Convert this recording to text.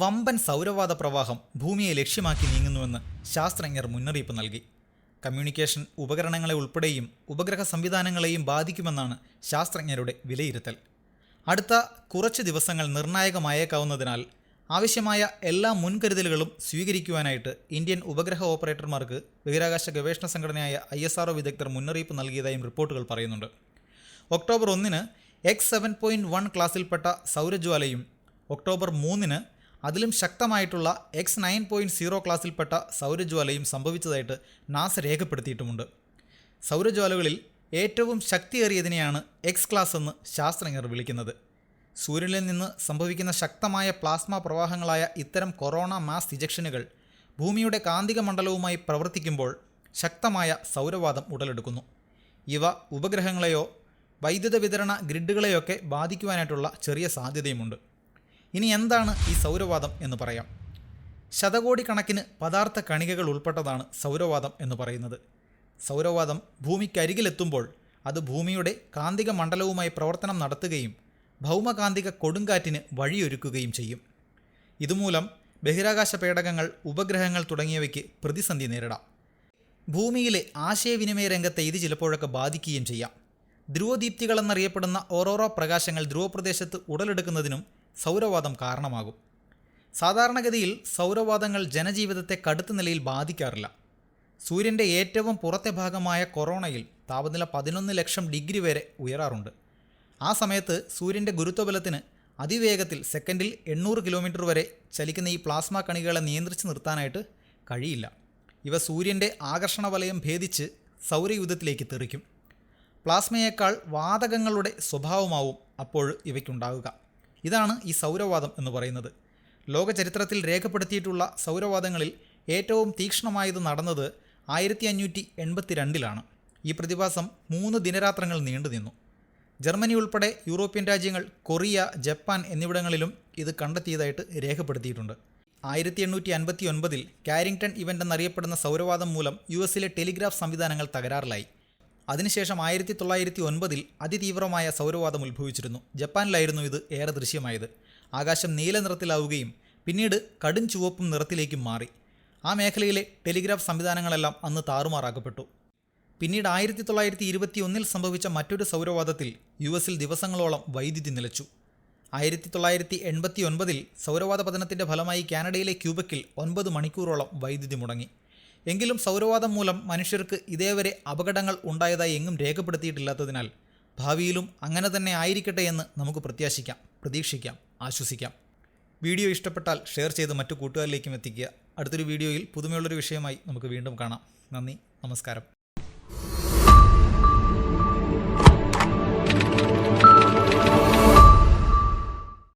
വമ്പൻ സൗരവാദ പ്രവാഹം ഭൂമിയെ ലക്ഷ്യമാക്കി നീങ്ങുന്നുവെന്ന് ശാസ്ത്രജ്ഞർ മുന്നറിയിപ്പ് നൽകി. കമ്മ്യൂണിക്കേഷൻ ഉപകരണങ്ങളെ ഉൾപ്പെടെയും ഉപഗ്രഹ സംവിധാനങ്ങളെയും ബാധിക്കുമെന്നാണ് ശാസ്ത്രജ്ഞരുടെ വിലയിരുത്തൽ. അടുത്ത കുറച്ച് ദിവസങ്ങൾ നിർണായകമായേക്കാവുന്നതിനാൽ ആവശ്യമായ എല്ലാ മുൻകരുതലുകളും സ്വീകരിക്കുവാനായിട്ട് ഇന്ത്യൻ ഉപഗ്രഹ ഓപ്പറേറ്റർമാർക്ക് ബഹിരാകാശ ഗവേഷണ സംഘടനയായ ഐ എസ് ആർ വിദഗ്ധർ മുന്നറിയിപ്പ് നൽകിയതായും റിപ്പോർട്ടുകൾ പറയുന്നുണ്ട്. ഒക്ടോബർ ഒന്നിന് എക്സ് സെവൻ പോയിന്റ് വൺ ക്ലാസ്സിൽപ്പെട്ട സൗരജ്വാലയും ഒക്ടോബർ മൂന്നിന് അതിലും ശക്തമായിട്ടുള്ള എക്സ് നയൻ പോയിന്റ് സീറോ ക്ലാസ്സിൽപ്പെട്ട സൗരജ്വാലയും സംഭവിച്ചതായിട്ട് നാസ രേഖപ്പെടുത്തിയിട്ടുമുണ്ട്. സൗരജ്വാലകളിൽ ഏറ്റവും ശക്തിയേറിയതിനെയാണ് എക്സ് ക്ലാസ് എന്ന് ശാസ്ത്രജ്ഞർ വിളിക്കുന്നത്. സൂര്യനിൽ നിന്ന് സംഭവിക്കുന്ന ശക്തമായ പ്ലാസ്മ പ്രവാഹങ്ങളായ ഇത്തരം കൊറോണ മാസ് ഇജക്ഷനുകൾ ഭൂമിയുടെ കാന്തിക മണ്ഡലവുമായി പ്രവർത്തിക്കുമ്പോൾ ശക്തമായ സൗരവാദം ഉടലെടുക്കുന്നു. ഇവ ഉപഗ്രഹങ്ങളെയോ വൈദ്യുത വിതരണ ഗ്രിഡുകളെയൊക്കെ ബാധിക്കുവാനായിട്ടുള്ള ചെറിയ സാധ്യതയുമുണ്ട്. ഇനി എന്താണ് ഈ സൗരവാദം എന്ന് പറയാം. ശതകോടിക്കണക്കിന് പദാർത്ഥ കണികകൾ ഉൾപ്പെട്ടതാണ് സൗരവാദം എന്ന് പറയുന്നത്. സൗരവാദം ഭൂമിക്കരികിലെത്തുമ്പോൾ അത് ഭൂമിയുടെ കാന്തിക മണ്ഡലവുമായി പ്രവർത്തനം നടത്തുകയും ഭൗമകാന്തിക കൊടുങ്കാറ്റിന് വഴിയൊരുക്കുകയും ചെയ്യും. ഇതുമൂലം ബഹിരാകാശ പേടകങ്ങൾ ഉപഗ്രഹങ്ങൾ തുടങ്ങിയവയ്ക്ക് പ്രതിസന്ധി നേരിടാം. ഭൂമിയിലെ ആശയവിനിമയ രംഗത്തെ ഇത് ചിലപ്പോഴൊക്കെ ബാധിക്കുകയും ചെയ്യാം. ധ്രുവദീപ്തികളെന്നറിയപ്പെടുന്ന ഓരോരോ പ്രകാശങ്ങൾ ധ്രുവപ്രദേശത്ത് ഉടലെടുക്കുന്നതിനും സൗരവാദം കാരണമാകും. സാധാരണഗതിയിൽ സൗരവാദങ്ങൾ ജനജീവിതത്തെ കടുത്ത നിലയിൽ ബാധിക്കാറില്ല. സൂര്യന്റെ ഏറ്റവും പുറത്തെ ഭാഗമായ കൊറോണയിൽ താപനില പതിനൊന്ന് ലക്ഷം ഡിഗ്രി വരെ ഉയരാറുണ്ട്. ആ സമയത്ത് സൂര്യന്റെ ഗുരുത്വബലത്തിന് അതിവേഗത്തിൽ സെക്കൻഡിൽ എണ്ണൂറ് കിലോമീറ്റർ വരെ ചലിക്കുന്ന ഈ പ്ലാസ്മ കണികകളെ നിയന്ത്രിച്ച് നിർത്താനായിട്ട് കഴിയില്ല. ഇവ സൂര്യന്റെ ആകർഷണ വലയം ഭേദിച്ച് സൗരയുദ്ധത്തിലേക്ക് തെറിക്കും. പ്ലാസ്മയേക്കാൾ വാതകങ്ങളുടെ സ്വഭാവമാവും അപ്പോൾ ഇവയ്ക്കുണ്ടാവുക. ഇതാണ് ഈ സൗരവാദം എന്ന് പറയുന്നത്. ലോക ചരിത്രത്തിൽ രേഖപ്പെടുത്തിയിട്ടുള്ള സൗരവാദങ്ങളിൽ ഏറ്റവും തീക്ഷ്ണമായത് നടന്നത് ആയിരത്തി അഞ്ഞൂറ്റി എൺപത്തി രണ്ടിലാണ് ഈ പ്രതിഭാസം മൂന്ന് ദിനരാത്രങ്ങൾ നീണ്ടുനിന്നു ജർമ്മനി ഉൾപ്പെടെ യൂറോപ്യൻ രാജ്യങ്ങൾ കൊറിയ ജപ്പാൻ എന്നിവിടങ്ങളിലും ഇത് കണ്ടെത്തിയതായിട്ട് രേഖപ്പെടുത്തിയിട്ടുണ്ട്. ആയിരത്തി എണ്ണൂറ്റി അൻപത്തി ഒൻപതിൽ കാരിങ്ടൺ ഇവന്റ് എന്നറിയപ്പെടുന്ന സൗരവാദം മൂലം യു എസിലെ ടെലിഗ്രാഫ് സംവിധാനങ്ങൾ തകരാറിലായി. അതിനുശേഷം ആയിരത്തി തൊള്ളായിരത്തി ഒൻപതിൽ അതിതീവ്രമായ സൗരവാദം ഉത്ഭവിച്ചിരുന്നു. ജപ്പാനിലായിരുന്നു ഇത് ഏറെ ദൃശ്യമായത്. ആകാശം നീല നിറത്തിലാവുകയും പിന്നീട് കടും ചുവപ്പും നിറത്തിലേക്കും മാറി. ആ മേഖലയിലെ ടെലിഗ്രാഫ് സംവിധാനങ്ങളെല്ലാം അന്ന് താറുമാറാക്കപ്പെട്ടു. പിന്നീട് ആയിരത്തി തൊള്ളായിരത്തി ഇരുപത്തി ഒന്നിൽ സംഭവിച്ച മറ്റൊരു സൗരവാദത്തിൽ യു എസിൽ ദിവസങ്ങളോളം വൈദ്യുതി നിലച്ചു. ആയിരത്തി തൊള്ളായിരത്തി എൺപത്തി ഒൻപതിൽ സൗരവാദ പതനത്തിന്റെ ഫലമായി കാനഡയിലെ ക്യൂബക്കിൽ ഒൻപത് മണിക്കൂറോളം വൈദ്യുതി മുടങ്ങി. എങ്കിലും സൗരവാദം മൂലം മനുഷ്യർക്ക് ഇതേവരെ അപകടങ്ങൾ ഉണ്ടായതായി എങ്ങും രേഖപ്പെടുത്തിയിട്ടില്ലാത്തതിനാൽ ഭാവിയിലും അങ്ങനെ തന്നെ ആയിരിക്കട്ടെ എന്ന് നമുക്ക് പ്രത്യാശിക്കാം പ്രതീക്ഷിക്കാം ആശ്വസിക്കാം. വീഡിയോ ഇഷ്ടപ്പെട്ടാൽ ഷെയർ ചെയ്ത് മറ്റു കൂട്ടുകാരിലേക്കും എത്തിക്കുക. അടുത്തൊരു വീഡിയോയിൽ പുതുമയുള്ളൊരു വിഷയമായി നമുക്ക് വീണ്ടും കാണാം. നന്ദി നമസ്കാരം.